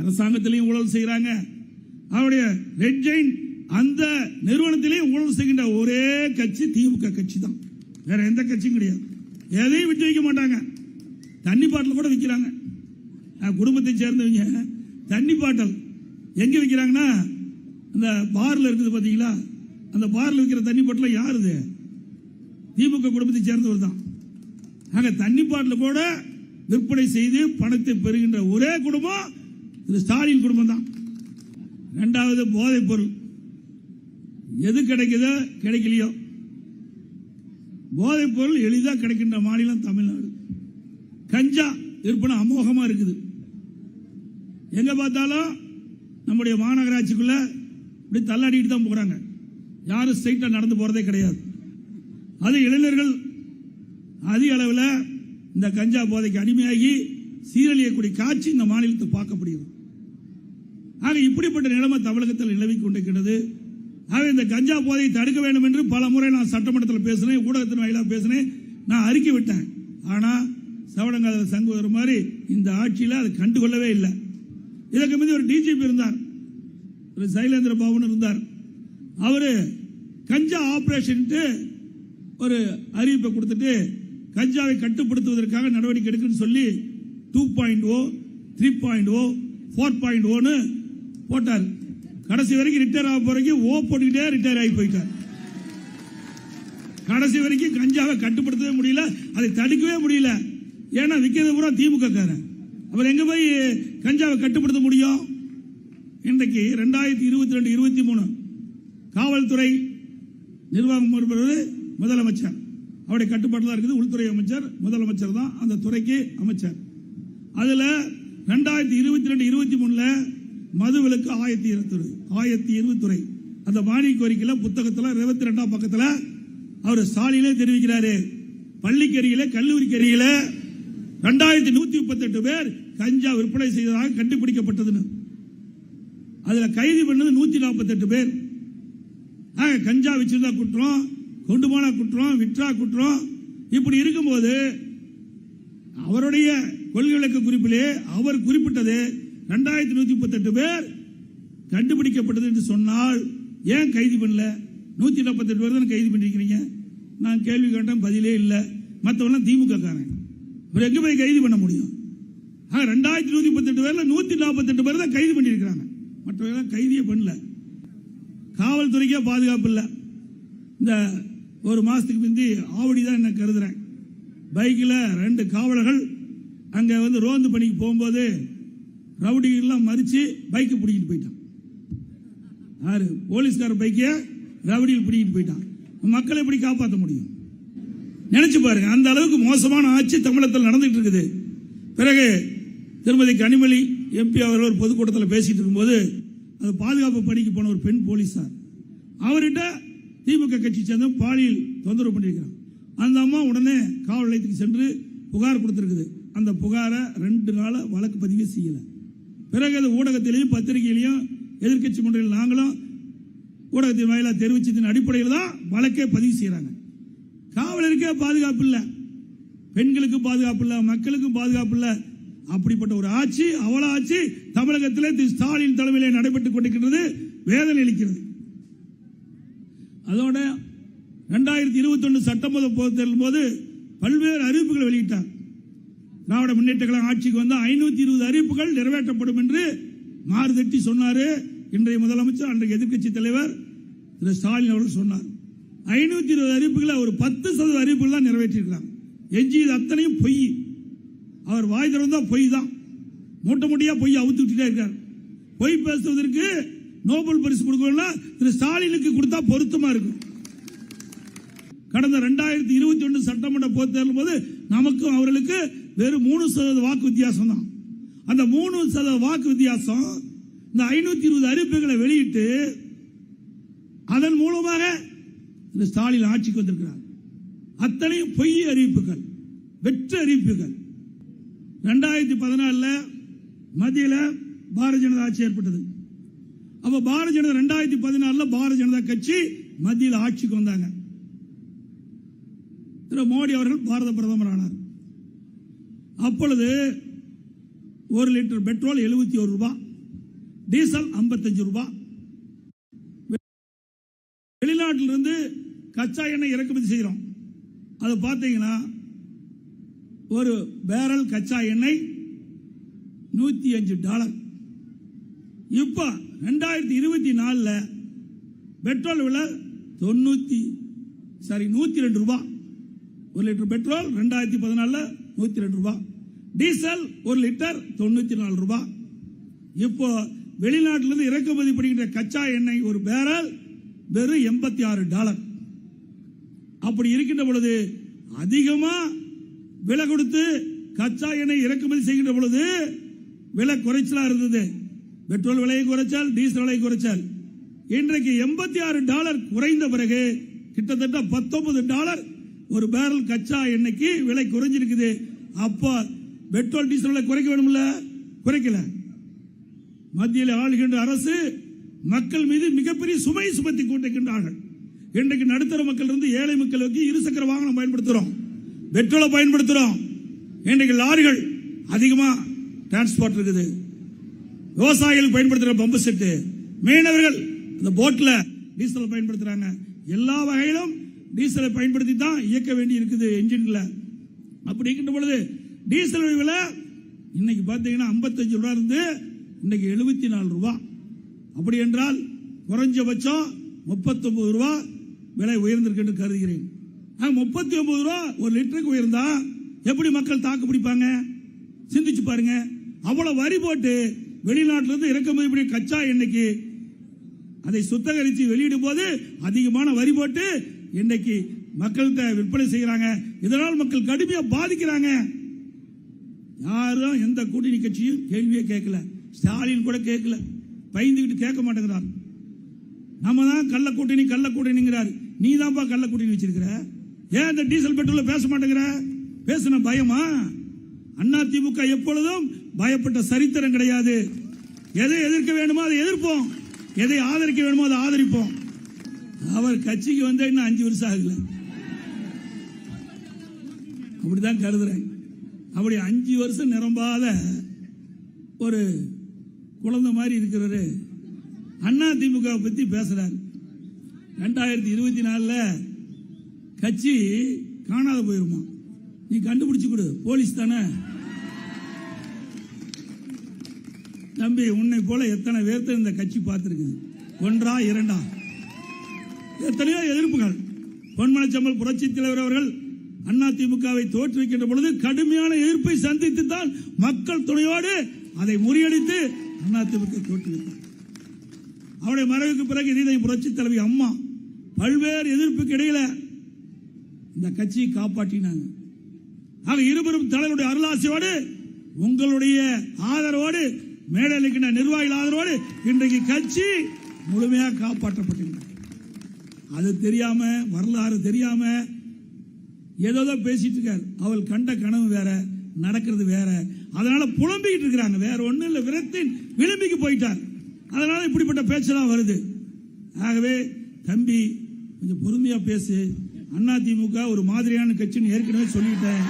அரசாங்கத்திலையும் ஊழல் செய்கிறாங்க அவருடைய ரெட் ஜெயின் அந்த நிறுவனத்திலையும் ஊழல் செய்கின்ற ஒரே கட்சி திமுக கட்சி தான் வேற எந்த கட்சியும் கிடையாது. எதையும் விட்டு வைக்க மாட்டாங்க. தண்ணி பாட்டில் கூட விற்கிறாங்க நான் குடும்பத்தை சேர்ந்தவங்க. தண்ணி பாட்டல் எங்க விற்கிறாங்கன்னா அந்த பார்ல இருக்குது பாத்தீங்களா? அந்த பார்ல விற்கிற தண்ணி பாட்டில் யாருது? திமுக குடும்பத்தை சேர்ந்தவர் தான். நாங்கள் தண்ணி பாட்டில் கூட விற்பனை செய்து பணத்தை பெறுகின்ற ஒரே குடும்பம் இது ஸ்டாலின் குடும்பம் தான் ரெண்டாவது போதைப் பொருள். எது கிடைக்குதோ கிடைக்கலையோ. போதைப் பொருள் எளிதாக கிடைக்கின்ற மாநிலம் தமிழ்நாடு. கஞ்சா விற்பனை அமோகமாக இருக்குது. எங்க பார்த்தாலும் நம்முடைய மாநகராட்சிக்குள்ள இப்படி தள்ளாடிட்டு தான் போகிறாங்க யாரும் ஸ்ட்ரைட்டாக நடந்து போகிறதே கிடையாது. அது இளைஞர்கள் அதிக அளவில் இந்த கஞ்சா போதைக்கு அடிமையாகி சீரழியக்கூடிய காட்சி இந்த மாநிலத்தை பார்க்கப்படுகிறது. ஆக இப்படிப்பட்ட நிலைமை தமிழகத்தில் நிலவிக் கொண்டிருக்கிறது. ஆக இந்த கஞ்சா போதையை தடுக்க வேண்டும் என்று பல முறை நான் சட்டமன்றத்தில் பேசினேன் ஊடகத்தின் வாயிலாக பேசினேன். நான் அறிக்கை விட்டேன். ஆனால் சவடங்காத சங்குவர் மாதிரி இந்த ஆட்சியில் அதை கண்டுகொள்ளவே இல்லை. இதற்கு மீது ஒரு டிஜிபி இருந்தார். ஒரு சைலேந்திர பாபுன்னு இருந்தார். அவர் கஞ்சா ஆபரேஷன் ஒரு அறிவிப்பை கொடுத்துட்டு கஞ்சாவை கட்டுப்படுத்துவதற்காக நடவடிக்கை எடுக்குன்னு சொல்லி two point O three point O four point ஓன்னு போட்டார். கடைசி வரைக்கும் ரிட்டையர் ஆக போறீங்க ஓ போட்டுக்கிட்டே ரிட்டையர் ஆகி போயிட்டார். கடைசி வரைக்கும் கஞ்சாவை கட்டுப்படுத்தவே முடியல அதை தடுக்கவே முடியல. ஏன்னா விற்கிறது பூரா திமுக காரன் அவர் எங்க போய் கஞ்சாவை கட்டுப்படுத்த முடியும்? இன்றைக்கு ரெண்டாயிரத்தி இருபத்தி ரெண்டு இருபத்தி மூணு காவல்துறை நிர்வாகம் வருவது முதலமைச்சர். அவருடைய கட்டுப்பாட்டில் இருக்குது உள்துறை அமைச்சர் முதலமைச்சர் தான் அந்த துறைக்கு அமைச்சர். அதுல ரெண்டாயிரத்தி இருபத்தி ரெண்டு இருபத்தி மூணுல மது விலக்கு ஆயிரத்தி இருபத்தி ஆயிரத்தி இருபத்துறை அந்த மானிய கோரிக்கையில புத்தகத்துல இருபத்தி ரெண்டாம் பக்கத்துல அவர் சாலையிலே தெரிவிக்கிறாரு. பள்ளிக்கரியில கல்லூரிக்கரியில ரெண்டாயிரத்தி நூத்தி முப்பத்தி எட்டு பேர் கஞ்சா விற்பனை செய்ததாக கண்டுபிடிக்கப்பட்டதுன்னு. அதுல கைது பண்ணது நூத்தி நாற்பத்தி எட்டு பேர் கஞ்சா வச்சிருந்தா குற்றம் கொண்டு போனா குற்றம் விற்றா குற்றம். இப்படி இருக்கும்போது அவருடைய கொள்கை விளக்க குறிப்பிலே அவர் குறிப்பிட்டது ரெண்டாயிரத்தி நூத்தி முப்பத்தி எட்டு பேர் கண்டுபிடிக்கப்பட்டது என்று சொன்னால் ஏன் கைது பண்ணல? நூத்தி நாற்பத்தி எட்டு பேர் தான் கைது பண்ணிருக்கிறீங்க? நான் கேள்வி கேட்டேன் பதிலே இல்லை. மற்றவெல்லாம் திமுக காரன். இவர் எங்க போய் கைது பண்ண முடியும்? ஆக ரெண்டாயிரத்தி நூத்தி முப்பத்தி எட்டு பேர்ல நூத்தி நாற்பத்தி எட்டு பேர் தான் கைது பண்ணியிருக்கிறாங்க மற்றவங்க கைதியே பண்ணல. காவல்துறைக்கே பாதுகாப்பு இல்லை. இந்த ஒரு மாசத்துக்கு முந்தி ஆவடி தான் என்ன கருதுறேன். பைக்கில் ரெண்டு காவலர்கள் அங்கே வந்து ரோந்து பணிக்கு போகும்போது ரவுடிகள்லாம் மறிச்சு பைக்கை பிடிக்கிட்டு போயிட்டான். யாரு? போலீஸ்கார பைக்கை ரவுடிகள் பிடிக்கிட்டு போயிட்டான். மக்களை எப்படி காப்பாற்ற முடியும்? நினைச்சு பாருங்க அந்த அளவுக்கு மோசமான ஆட்சி தமிழகத்தில் நடந்துட்டு இருக்குது. பிறகு திருமதி கனிமொழி எம்பி அவர்கள் ஒரு பொதுக்கூட்டத்தில் பேசிட்டு இருக்கும்போது அது பாதுகாப்பு பணிக்கு போன ஒரு பெண் போலீஸார் அவர்கிட்ட திமுக கட்சி சேர்ந்த பாலியல் தொந்தரவு பண்ணியிருக்கிறான். அந்த அம்மா உடனே காவல் நிலையத்துக்கு சென்று புகார் கொடுத்துருக்குது. அந்த புகாரை ரெண்டு நாள வழக்கு பதிவே செய்யலை. பிறகு அது ஊடகத்திலையும் பத்திரிகையிலையும் எதிர்க்கட்சி மன்றத்தில் நாங்களும் ஊடகத்தின் வாயிலாக தெரிவிச்சதின் அடிப்படையில் தான் வழக்கே பதிவு செய்கிறாங்க காவலருக்கே பாதுகாப்பு இல்லை. பெண்களுக்கு பாதுகாப்பு இல்லை மக்களுக்கும் பாதுகாப்பு இல்லை. அப்படிப்பட்ட ஒரு ஆட்சி அவல ஆட்சி தமிழகத்திலே திரு ஸ்டாலின் தலைமையிலே நடைபெற்றுக் கொண்டிருக்கிறது வேதனை அளிக்கிறது. அதோட ரெண்டாயிரத்தி இருபத்தி ஒன்று சட்டமன்ற தேர்தல் போது பல்வேறு அறிவிப்புகளை வெளியிட்டார் திராவிட முன்னேற்ற ஆட்சிக்கு வந்து ஐநூத்தி இருபது அறிவிப்புகள் நிறைவேற்றப்படும் என்று மாறுதட்டி சொன்னாரு. இன்றைய முதலமைச்சர் அன்றைய எதிர்க்கட்சி தலைவர் திரு ஸ்டாலின் அவர்கள் சொன்னார். ஐநூத்தி இருபது அறிவிப்புகளை ஒரு பத்து சதவீத அறிவிப்புகள் தான் நிறைவேற்றிருக்கிறாங்க எஞ்சியது அத்தனையும் பொய். அவர் வாய் திறந்தா பொய் தான். மூட்டை மூட்டையா பொய் அவுத்து விட்டுட்டே இருக்கார். பொய் பேசுவதற்கு நோபல் பரிசு கொடுக்கணும்னா திரு ஸ்டாலினுக்கு கொடுத்தா பொருத்தமா இருக்கும். கடந்த ரெண்டாயிரத்தி இருபத்தி ஒன்று சட்டமன்ற பொதுத் தேர்தல் போது நமக்கும் அவர்களுக்கு வெறும் மூணு சதவீத வாக்கு வித்தியாசம் தான் அந்த மூணு சதவீத வாக்கு வித்தியாசம் இந்த ஐநூத்தி இருபது அறிவிப்புகளை வெளியிட்டு அதன் மூலமாக இந்த ஸ்டாலின் ஆட்சிக்கு வந்திருக்கிறார். அத்தனையும் பொய் அறிவிப்புகள் வெற்று அறிவிப்புகள். ரெண்டாயிரத்தி பதினாலுல மத்தியில் பாரதிய ஜனதா ஆட்சி ஏற்பட்டது. அப்ப பாரதிய ஜனதா ரெண்டாயிரத்தி பதினாலுல பாரதிய ஜனதா கட்சி மத்தியில் ஆட்சிக்கு வந்தாங்க. திரு மோடி அவர்கள் பாரத பிரதமர் ஆனார். அப்பொழுது ஒரு லிட்டர் பெட்ரோல் எழுபத்தி ஒரு ரூபாய் டீசல் 55 ரூபாய் வெளிநாட்டிலிருந்து கச்சா எண்ணெய் இறக்குமதி செய்கிறோம். அது பார்த்தீங்கன்னா ஒரு பேரல் கச்சா எண்ணெய் நூத்தி அஞ்சு டாலர். இப்போ ரெண்டாயிரத்தி இருபத்தி நாலுல பெட்ரோல் விலை தொண்ணூத்தி சாரி நூத்தி ரெண்டு ரூபாய் ஒரு லிட்டர் பெட்ரோல் ரெண்டாயிரத்தி பதினாலுல நூத்தி ரெண்டு ரூபாய் டீசல் ஒரு லிட்டர் தொண்ணூத்தி நாலு ரூபாய் இப்போ வெளிநாட்டிலிருந்து இறக்குமதி பண்ணுகின்ற கச்சா எண்ணெய் ஒரு பேரல் வெறும் எண்பத்தி ஆறு டாலர். அப்படி இருக்கின்ற பொழுது அதிகமா விலை கொடுத்து கச்சா எண்ணெய் இறக்குமதி செய்கின்ற பொழுது விலை குறைச்சலா இருந்தது. பெட்ரோல் விலையை குறைச்சால் டீசல் விலையை குறைச்சால். இன்றைக்கு எண்பத்தி ஆறு டாலர் குறைந்த பிறகு கிட்டத்தட்ட பத்தொன்பது டாலர் ஒரு பேரல் கச்சா எண்ணெய்க்கு விலை குறைஞ்சிருக்குது. அப்போ பெட்ரோல் டீசல் குறைக்க வேணும்ல? குறைக்கல. மத்தியில் ஆளுகின்ற அரசு மக்கள் மீது மிகப்பெரிய சுமை சுமத்தி கொண்டிருக்கின்றார்கள். இன்றைக்கு நடுத்தர மக்கள் இருந்து ஏழை மக்களுக்கு இருசக்கர வாகனம் பயன்படுத்துறோம். பெட்ரோலை பயன்படுத்துறோம். இன்றைக்கு லாரிகள் அதிகமா டிரான்ஸ்போர்ட் இருக்குது. விவசாயிகள் பயன்படுத்துற பம்பு செட்டு மீனவர்கள் இந்த போட்ல டீசலை பயன்படுத்துறாங்க. எல்லா வகையிலும் டீசலை பயன்படுத்தி தான் இயக்க வேண்டி இருக்குது என்ஜின்ல அப்படி இருக்கின்ற பொழுது டீசல் விலை இன்னைக்கு பார்த்தீங்கன்னா 55 ரூபா இருந்து இன்னைக்கு எழுபத்தி நாலு ரூபா அப்படி என்றால் குறைஞ்சபட்சம் 39 ரூபா விலை உயர்ந்திருக்கு என்று கருதுகிறேன். முப்பத்தி ஒன்பது ரூபா ஒரு லிட்டருக்கு உயர்ந்தா எப்படி மக்கள் தாக்கு பிடிப்பாங்க? சிந்திச்சு பாருங்க. அவ்வளவு வரி போட்டு வெளிநாட்டில இருந்து இறக்குமதி கச்சா எண்ணெய்க்கு அதை சுத்தகரித்து வெளியிடும் போது அதிகமான வரி போட்டு இன்னைக்கு மக்கள்கிட்ட விற்பனை செய்கிறாங்க இதனால் மக்கள் கடுமையா பாதிக்கிறாங்க. யாரும் எந்த கூட்டணி கட்சியும் கேள்வியே கேட்கல. ஸ்டாலின் கூட கேட்கல. பயந்துகிட்டு கேட்க மாட்டேங்கிறார். நம்ம தான் கள்ள கூட்டணி கள்ள கூட்டணிங்கிறார். நீ தான்ப்பா கள்ள கூட்டணி வச்சிருக்கிற. ஏன் இந்த டீசல் பெட்ரோல்ல பேச மாட்டேங்கிற? பேசுன பயமா? அண்ணா திமுக எப்பொழுதும் பயப்பட்ட சரித்திரம் கிடையாது. எதை எதிர்க்க வேணுமோ அதை எதிர்ப்போம். எதை ஆதரிக்க வேணுமோ அதை ஆதரிப்போம். அவர் கட்சிக்கு வந்த இன்னும் அஞ்சு வருஷம் ஆகல. அப்படிதான் கருதுறேன். அப்படி அஞ்சு வருஷம் நிரம்பாத ஒரு குழந்தை மாதிரி இருக்கிறாரு அண்ணா திமுக பத்தி பேசுறாரு. ரெண்டாயிரத்தி இருபத்தி நாலுல கட்சி காணாத போயிருமா? நீ கண்டுபிடிச்சு கொடு. போலீஸ் தானே? தம்பி உன்னை போல எத்தனை பேர்த்த இந்த கட்சி பார்த்திருக்குது? ஒன்றா இரண்டா? எத்தனையோ எதிர்ப்புகள். பொன்மனச்சம்பல் புரட்சி தலைவர் அவர்கள் அண்ணா திமுகவை தோற்றுவிக்கின்ற பொழுது கடுமையான எதிர்ப்பை சந்தித்து தான் மக்கள் துணையோடு அதை முறியடித்து அண்ணா திமுக தோற்றுவித்தார். அவருடைய மறைவுக்கு பிறகு இதே புரட்சி தலைவி அம்மா பல்வேறு எதிர்ப்புக்கு இடையில இந்த கட்சியை காப்பாற்றினாங்க. ஆக இருவரும் தலைவருடைய அருளாசியோடு உங்களுடைய ஆதரவோடு மேடையில் இருக்கின்ற நிர்வாகிகள் ஆதரவோடு இன்றைக்கு கட்சி முழுமையாக காப்பாற்றப்பட்டிருக்கிறது. அது தெரியாம வரலாறு தெரியாம ஏதோ பேசிட்டு இருக்காரு. அவள் கண்ட கனவு வேற நடக்கிறது வேற. அதனால புலம்பிக்கிட்டு இருக்கிறாங்க. வேற ஒன்றும் இல்ல. விரத்தின் விளிம்பிக்கு போயிட்டார். அதனால இப்படிப்பட்ட பேச்செல்லாம் வருது. ஆகவே தம்பி கொஞ்சம் பொறுமையா பேசு. அண்ணா திமுக ஒரு மாதிரியான கட்சின்னு ஏற்கனவே சொல்லிட்டேன்.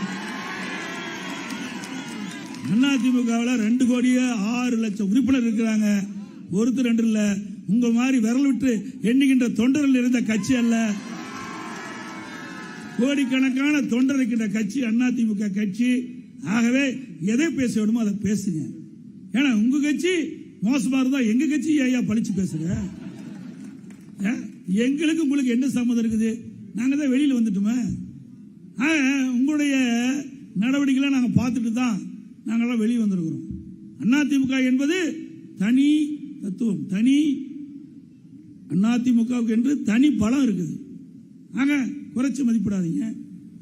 அண்ணா திமுகவில் ரெண்டு கோடியே ஆறு லட்சம் உறுப்பினர் இருக்கிறாங்க. ஒருத்தர் ரெண்டு இல்லை. உங்க மாதிரி விரல் விட்டு எண்ணுகின்ற தொண்டர்கள் இருந்த கட்சி அல்ல. கோடிக்கணக்கான தொண்டர் இருக்கின்ற கட்சி அண்ணா திமுக கட்சி. ஆகவே எதை பேச வேணுமோ அதை பேசுங்க. ஏன்னா உங்க கட்சி மோசமா இருந்தா எங்க கட்சி ஐயா பழிச்சு பேசுற? ஏ? எங்களுக்கு உங்களுக்கு என்ன சம்மதம் இருக்குது? நாங்க தான் வெளியில வந்துட்டோமே. ஆக, உங்களுடைய நடவடிக்கைகளை நாங்க பார்த்துட்டு தான் நாங்கெல்லாம் வெளியே வந்திருக்கிறோம். அதிமுக என்பது தனி தத்துவம் தனி அதிமுகவுக்கு என்று தனி பலம் இருக்குது. ஆக குறைச்சி மதிப்பிடாதீங்க.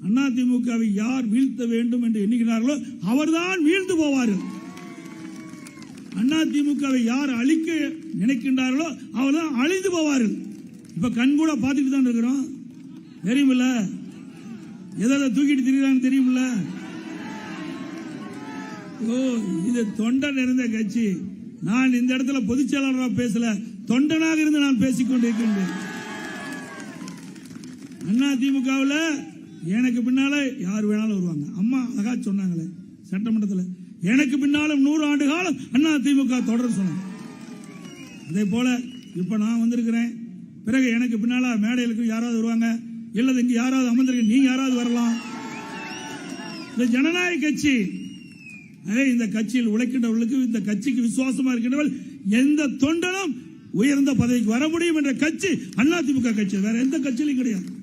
அண்ணா திமுகவை யார் வீழ்த்த வேண்டும் என்று எண்ணுகிறார்களோ அவர்தான் வீழ்ந்து போவார்கள். திமுகவை யார் அழிக்க நினைக்கின்றார்களோ அவர்தான் அழிந்து போவார்கள். இப்ப கண் கூட பார்த்துட்டு தான் இருக்கிறோம். தெரியுமில்ல? எதை தூக்கிட்டு திரிகிறாங்க தெரியுமில்ல? ஓ இது தொண்டை நிறைந்த கட்சி. நான் இந்த இடத்துல பொதுச் செயலாளராக பேசல. தொண்டனாக இருந்து நான் பேசிக்கொண்டிருக்கின்றேன். அண்ணா திமுகவில் எனக்கு பின்னால யார் வேணாலும் வருவாங்க. அம்மா அழகா சொன்னாங்களே சட்டமன்றத்தில். எனக்கு பின்னாலும் நூறு ஆண்டு காலம் அண்ணா திமுக தொடர் சொன்னாங்க. அதே போல இப்ப நான் வந்திருக்கிறேன். பிறகு எனக்கு பின்னால மேடையில் யாராவது வருவாங்க? இல்லது இங்க யாராவது அமர்ந்திருக்க நீங்க யாராவது வரலாம். இந்த ஜனநாயக கட்சி அதே இந்த கட்சியில் உழைக்கின்றவர்களுக்கு இந்த கட்சிக்கு விசுவாசமா இருக்கின்றவர்கள் எந்த தொண்டனும் உயர்ந்த பதவிக்கு வர முடியும் என்ற கட்சி அதிமுக கட்சி. வேற எந்த கட்சியிலும் கிடையாது.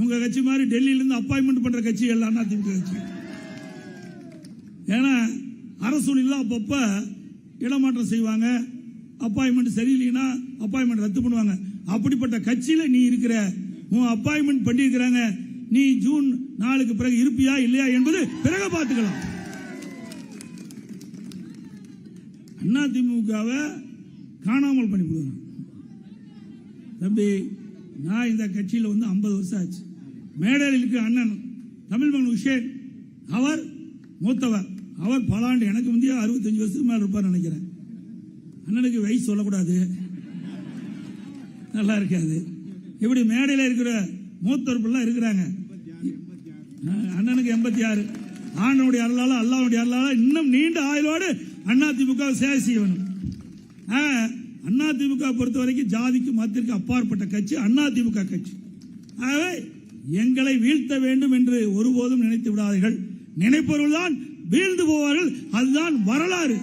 உங்க கட்சி மாதிரி டெல்லியில இருந்து அப்பாயின்மெண்ட் பண்ற கட்சி எல்லாம் அதிமுக கட்சி. ஏன்னா அரசூழில் அப்பப்ப இடமாற்றம் செய்வாங்க. அப்பாயின்மெண்ட் சரியில்லைன்னா அப்பாயின்மெண்ட் ரத்து பண்ணுவாங்க. அப்படிப்பட்ட கட்சியில நீ இருக்கிற உன் அப்பாயின்மெண்ட் பண்ணியிருக்கிறாங்க. நீ ஜூன் நாளுக்கு பிறகு இருப்பியா இல்லையா என்பது பிறகு பார்த்துக்கலாம். அண்ணா திமுகவை காணாமல் பண்ணி விடுவாங்க தம்பி நான் இந்த கட்சியில் வந்து 50 வருஷம் ஆச்சு. மேடையில் இருக்கிற அண்ணன் தமிழ்மகன் உஷேன் அவர் மூத்தவர். அவர் பல ஆண்டு எனக்கு முந்தைய அறுபத்தஞ்சு வருஷத்துக்கு மேல இருப்பார் நினைக்கிறேன். அண்ணனுக்கு வயசு சொல்லக்கூடாது. நல்லா இருக்காது. இப்படி மேடையில் இருக்கிற மூத்தவர்கள்லாம் இருக்கிறாங்க? அண்ணனுக்கு எண்பத்தி ஆறு ஆண்டனுடைய அருளால அல்லாவுடைய அருளால இன்னும் நீண்ட ஆயுளோடு அண்ணா திமுக சேவை செய்யணும் அண்ணா திமுக பொறுத்த வரைக்கும் ஜாதிக்கு மதத்திற்கு அப்பாற்பட்ட கட்சி அண்ணா திமுக கட்சி. ஆகவே எங்களை வீழ்த்த வேண்டும் என்று ஒருபோதும் நினைத்து விடாதீர்கள். நினைப்பவர்கள் தான் வீழ்ந்து போவார்கள். அதுதான் வரலாறு.